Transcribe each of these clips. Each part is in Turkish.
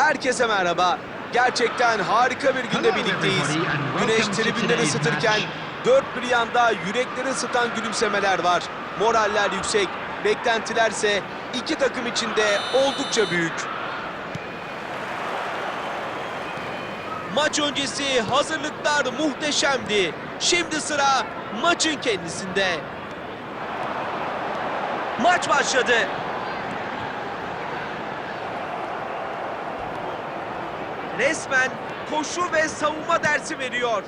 Herkese merhaba. Gerçekten harika bir günde birlikteyiz. Güneş tribünleri ısıtırken dört bir yanda yürekleri ısıtan gülümsemeler var. Moraller yüksek, beklentilerse iki takım için de oldukça büyük. Maç öncesi hazırlıklar muhteşemdi. Şimdi sıra maçın kendisinde. Maç başladı. Resmen koşu ve savunma dersi veriyor.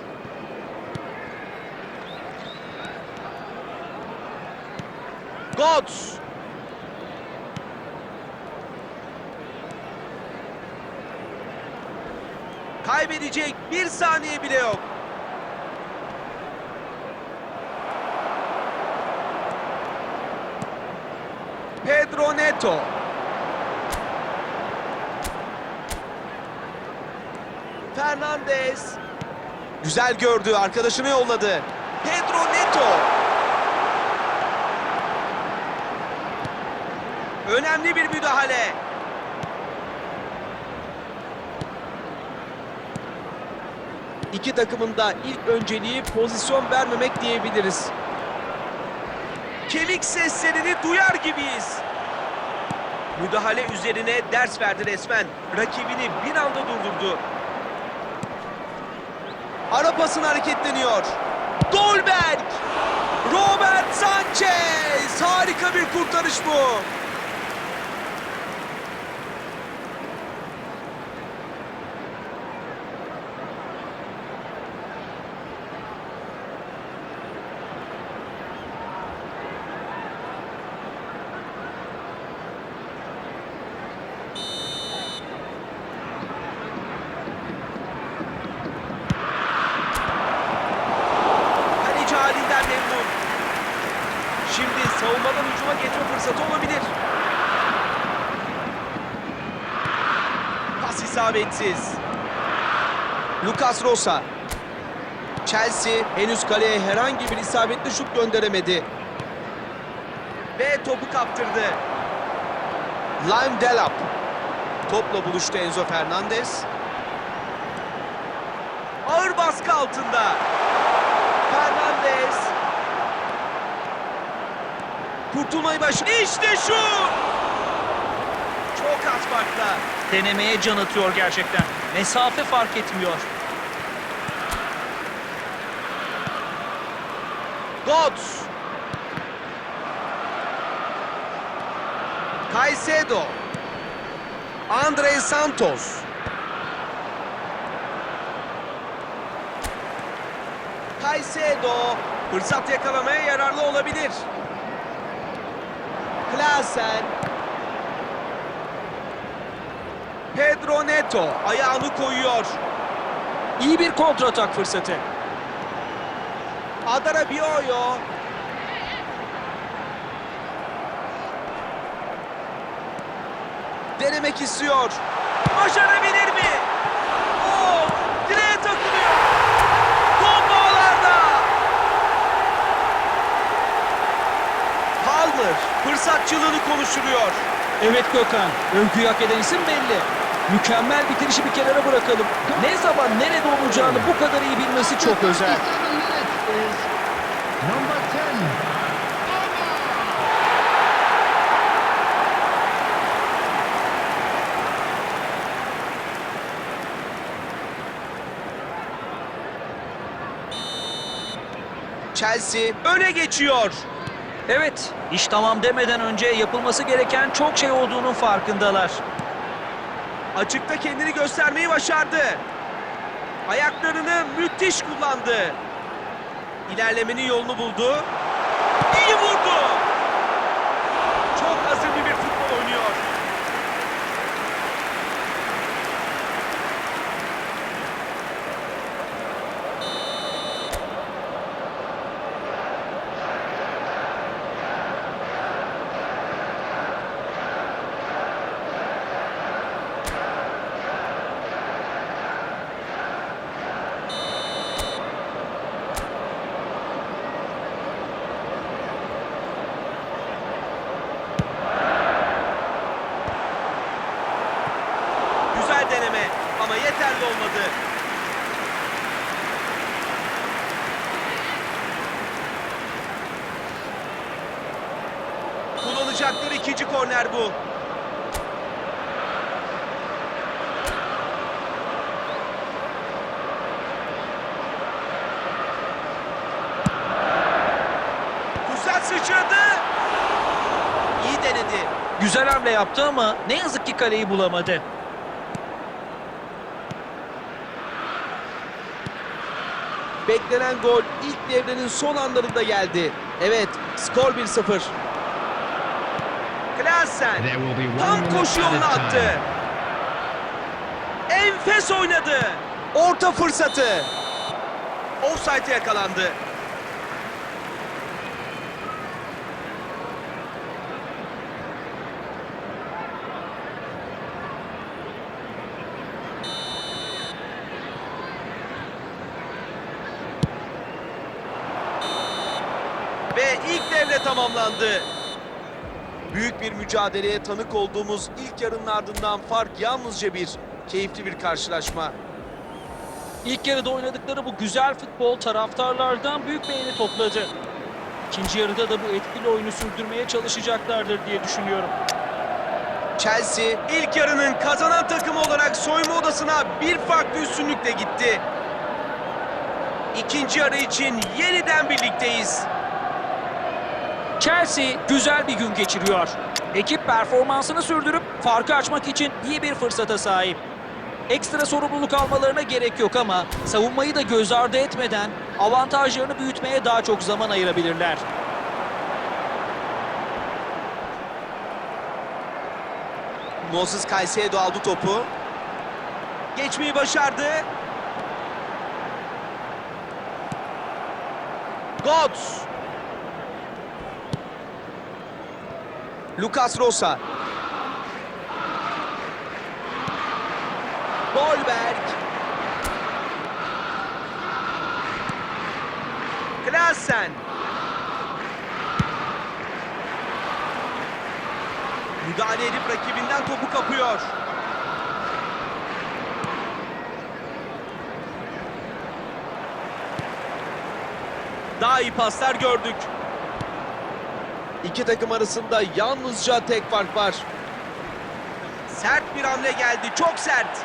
Götze. Kaybedecek bir saniye bile yok. Pedro Neto. Fernandez. Güzel gördü, arkadaşını yolladı. Pedro Neto. Önemli bir müdahale. İki takımın da ilk önceliği pozisyon vermemek diyebiliriz. Kemik seslerini duyar gibiyiz. Müdahale üzerine ders verdi resmen. Rakibini bir anda durdurdu. Ara hareketleniyor. Dolberg! Robert Sanchez! Harika bir kurtarış bu. Kaleci halinden memnun. Şimdi savunmadan hücuma geçme fırsatı olabilir. Pas isabetsiz. Lucas Rosa. Chelsea henüz kaleye herhangi bir isabetli şut gönderemedi. Ve topu kaptırdı. Lime Delap. Topla buluştu Enzo Fernandez. Ağır baskı altında. Fernandez. Kurtulmayı baş... İşte şu! Çok az farkla. Denemeye can atıyor gerçekten. Mesafe fark etmiyor. Götze. Caicedo. Andre Santos. Caicedo. Fırsat yakalamaya yararlı olabilir. Klaasen. Pedro Neto ayağını koyuyor. İyi bir kontratak fırsatı. Adara Bioyo. Denemek istiyor. Başarabilir mi? Oo, direğe. Top ağlarda. Palmer fırsatçılığını konuşturuyor. Evet Gökhan, övgüyü hak eden isim belli. Mükemmel bitirişi bir kenara bırakalım. Ne zaman nerede olacağını bu kadar iyi bilmesi çok özel. Number 10. Chelsea öne geçiyor. Evet, iş tamam demeden önce yapılması gereken çok şey olduğunun farkındalar. Açıkta kendini göstermeyi başardı. Ayaklarını müthiş kullandı. İlerlemenin yolunu buldu. İyi vurdu. Kullanacakları ikinci korner bu. Güzel sıçradı. İyi denedi. Güzel hamle yaptı ama ne yazık ki kaleyi bulamadı. Beklenen gol ilk devrenin son anlarında geldi. Evet, skor 1-0. Klaassen tam koşu yoluna attı. Enfes oynadı. Orta fırsatı. Offside'e yakalandı. Ve ilk devre tamamlandı. Büyük bir mücadeleye tanık olduğumuz ilk yarının ardından fark yalnızca bir. Keyifli bir karşılaşma. İlk yarıda oynadıkları bu güzel futbol taraftarlardan büyük beğeni topladı. İkinci yarıda da bu etkili oyunu sürdürmeye çalışacaklardır diye düşünüyorum. Chelsea ilk yarının kazanan takımı olarak soyunma odasına bir farklı üstünlükle gitti. İkinci yarı için yeniden birlikteyiz. Chelsea güzel bir gün geçiriyor. Ekip performansını sürdürüp farkı açmak için iyi bir fırsata sahip. Ekstra sorumluluk almalarına gerek yok ama savunmayı da göz ardı etmeden avantajlarını büyütmeye daha çok zaman ayırabilirler. Moses Caicedo aldı topu. Geçmeyi başardı. Götze. Lucas Rosa. Dolberg. Klaassen. Müdahale edip rakibinden topu kapıyor. Daha iyi paslar gördük. İki takım arasında yalnızca tek fark var. Sert bir hamle geldi. Çok sert.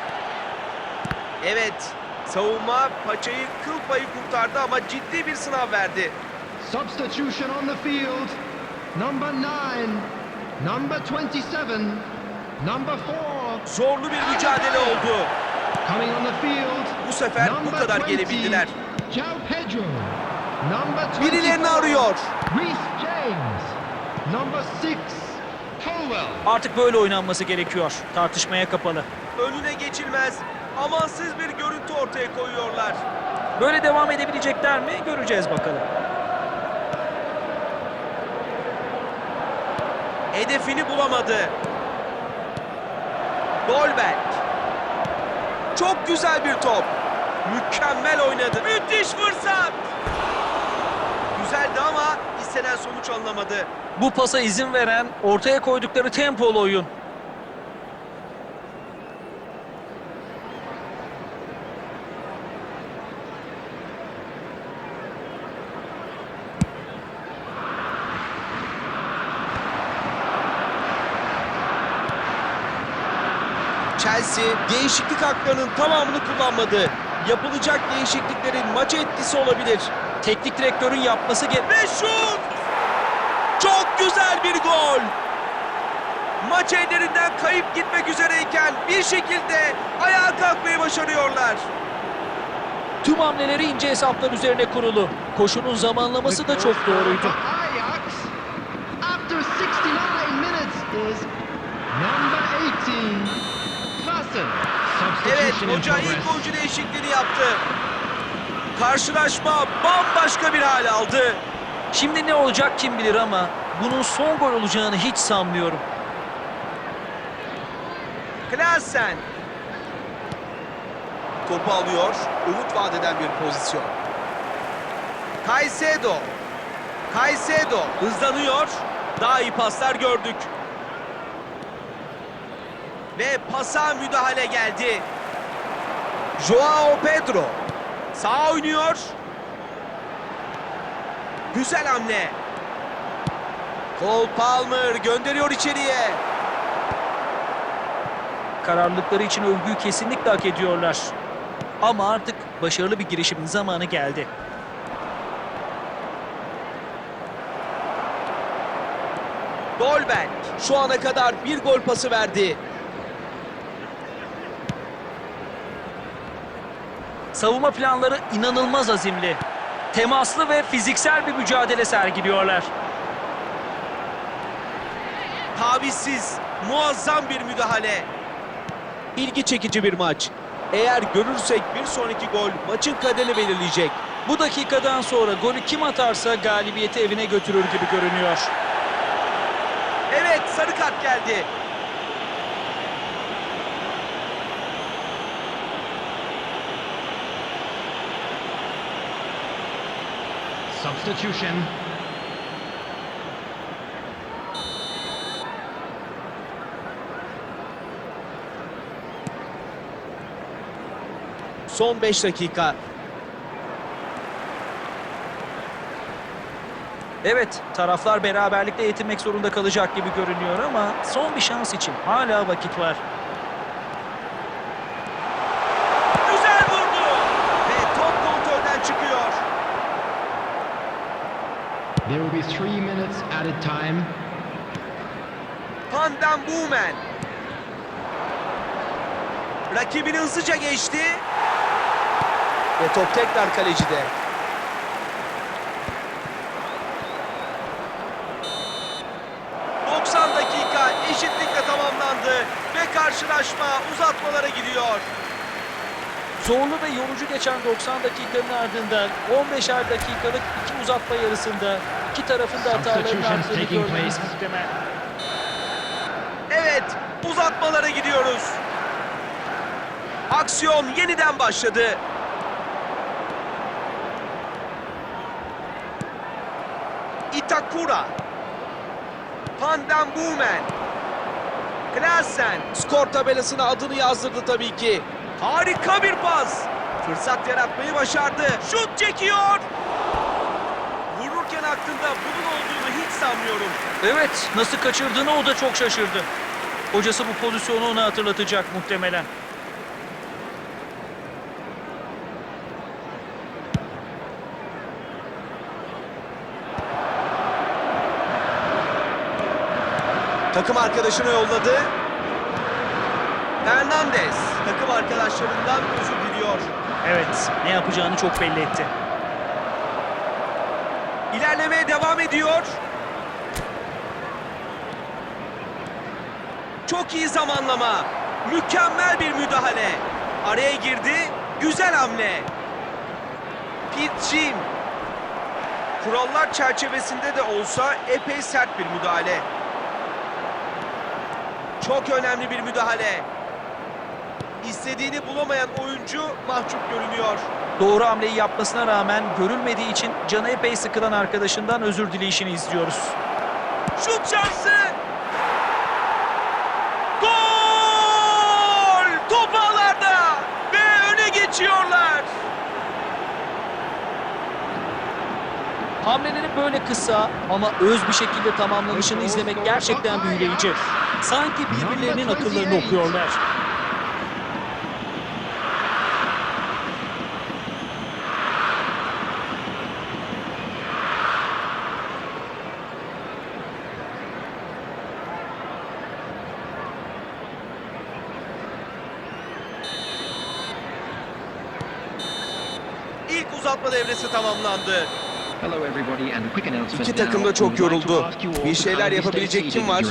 Evet. Savunma paçayı kıl payı kurtardı ama ciddi bir sınav verdi. Substitution on the field. Number nine. Number 27. Number four. Zorlu bir mücadele oldu. Coming on the field. Bu sefer bu Number kadar 20, gelebildiler. João Pedro. Number 24. Birilerini arıyor. Reece James. Artık böyle oynanması gerekiyor. Tartışmaya kapalı. Önüne geçilmez. Amansız bir görüntü ortaya koyuyorlar. Böyle devam edebilecekler mi? Göreceğiz bakalım. Hedefini bulamadı. Dolberg. Çok güzel bir top. Mükemmel oynadı. Müthiş fırsat. İstenen sonuç alınamadı. Bu pasa izin veren ortaya koydukları tempolu oyun. Chelsea değişiklik haklarının tamamını kullanmadı. Yapılacak değişikliklerin maça etkisi olabilir. Teknik direktörün yapması gerek. Ve şut! Çok güzel bir gol. Maç ellerinden kayıp gitmek üzereyken bir şekilde ayağa kalkmayı başarıyorlar. Tüm hamleleri ince hesaplar üzerine kurulu. Koşunun zamanlaması da çok doğruydu. Ajax. After 69 minutes is number 18. Klassen. Evet, hoca ilk oyuncu değişikliğini yaptı. Karşılaşma bambaşka bir hal aldı. Şimdi ne olacak kim bilir ama bunun son gol olacağını hiç sanmıyorum. Klaassen. Topu alıyor. Umut vaat eden bir pozisyon. Caicedo. Caicedo hızlanıyor. Daha iyi paslar gördük. Ve pasa müdahale geldi. Joao Pedro. Sağ oynuyor. Güzel hamle. Cole Palmer gönderiyor içeriye. Kararlılıkları için övgüyü kesinlikle hak ediyorlar. Ama artık başarılı bir girişimin zamanı geldi. Dolberg şu ana kadar bir gol pası verdi. Savunma planları inanılmaz azimli. Temaslı ve fiziksel bir mücadele sergiliyorlar. Tavizsiz, muazzam bir müdahale. İlgi çekici bir maç. Eğer görürsek bir sonraki gol maçın kaderini belirleyecek. Bu dakikadan sonra golü kim atarsa galibiyeti evine götürür gibi görünüyor. Evet, sarı kart geldi. Substitution. Son 5 dakika. Evet, taraflar beraberlikle yetinmek zorunda kalacak gibi görünüyor ama son bir şans için hala vakit var. Güzel vurdu. Ve top kontrolden çıkıyor. There will be three minutes added time. Van den Boomen. Rakibini hızlıca geçti. Ve top tekrar kalecide. ...90 dakika eşitlikle tamamlandı ve karşılaşma uzatmalara gidiyor. Zorlu ve yorucu geçen 90 dakikanın ardından 15'er dakikalık iki uzatma yarısında iki tarafın da hatalarını place. muhtemel. Evet, uzatmalara gidiyoruz. Aksiyon yeniden başladı. Itakura. Van den Boomen. Klaassen. Skor tabelasına adını yazdırdı tabii ki. Harika bir pas. Fırsat yaratmayı başardı. Şut çekiyor. Aklında bunun olduğunu hiç sanmıyorum. Evet, nasıl kaçırdığını o da çok şaşırdı. Hocası bu pozisyonu ona hatırlatacak muhtemelen. Takım arkadaşına yolladı. Hernandez takım arkadaşlarından özür diliyor. Evet, ne yapacağını çok belli etti. İlerlemeye devam ediyor. Çok iyi zamanlama. Mükemmel bir müdahale. Araya girdi. Güzel hamle. Jim. Kurallar çerçevesinde de olsa epey sert bir müdahale. Çok önemli bir müdahale. İstediğini bulamayan oyuncu mahcup görünüyor. Doğru hamleyi yapmasına rağmen görülmediği için canı epey sıkılan arkadaşından özür dileyişini izliyoruz. Şut şansı. Gol! Top ağlarda ve öne geçiyorlar. Hamleleri böyle kısa ama öz bir şekilde tamamlanışını izlemek gerçekten büyüleyici. Sanki birbirlerinin akıllarını okuyorlar. İlk uzatma devresi tamamlandı. Hello everybody and a quick announcement İki takım da çok yoruldu. Bir şeyler yapabilecek kim var?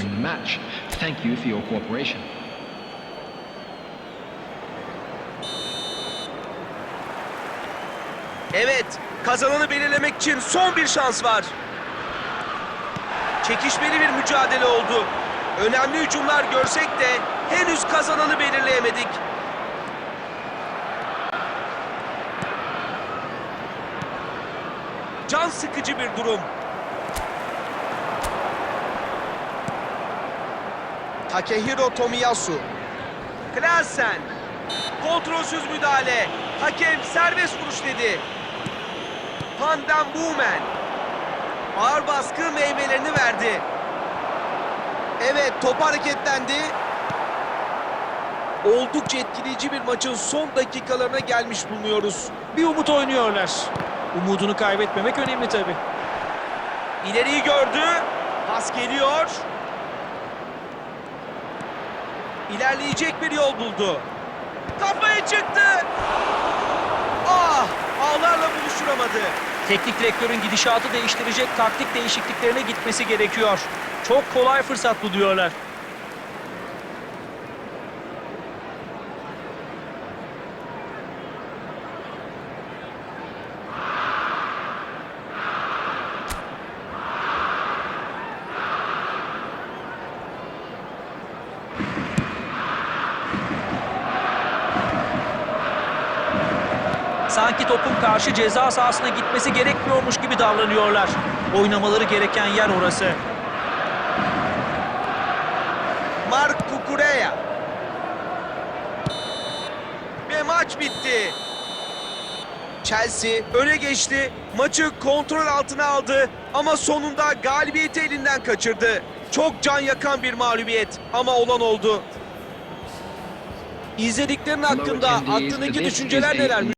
Evet, kazananı belirlemek için son bir şans var. Çekişmeli bir mücadele oldu. Önemli hücumlar görsek de henüz kazananı belirleyemedik. Can sıkıcı bir durum. Takehiro Tomiyasu. Klaassen. Kontrolsüz müdahale. Hakem serbest vuruş dedi. Van den Boomen. Ağır baskı meyvelerini verdi. Evet top hareketlendi. Oldukça etkileyici bir maçın son dakikalarına gelmiş bulunuyoruz. Bir umut oynuyorlar. Umudunu kaybetmemek önemli tabii. İleriyi gördü. Pas geliyor. İlerleyecek bir yol buldu. Kafaya çıktı. Ah! Ağlarla buluşturamadı. Teknik direktörün gidişatı değiştirecek taktik değişikliklerine gitmesi gerekiyor. Çok kolay fırsat buluyorlar. Sanki topun karşı ceza sahasına gitmesi gerekmiyormuş gibi davranıyorlar. Oynamaları gereken yer orası. Mark Kukureya. Ve maç bitti. Chelsea öne geçti. Maçı kontrol altına aldı ama sonunda galibiyeti elinden kaçırdı. Çok can yakan bir mağlubiyet ama olan oldu. İzlediklerin hakkında aklındaki düşünceler neler?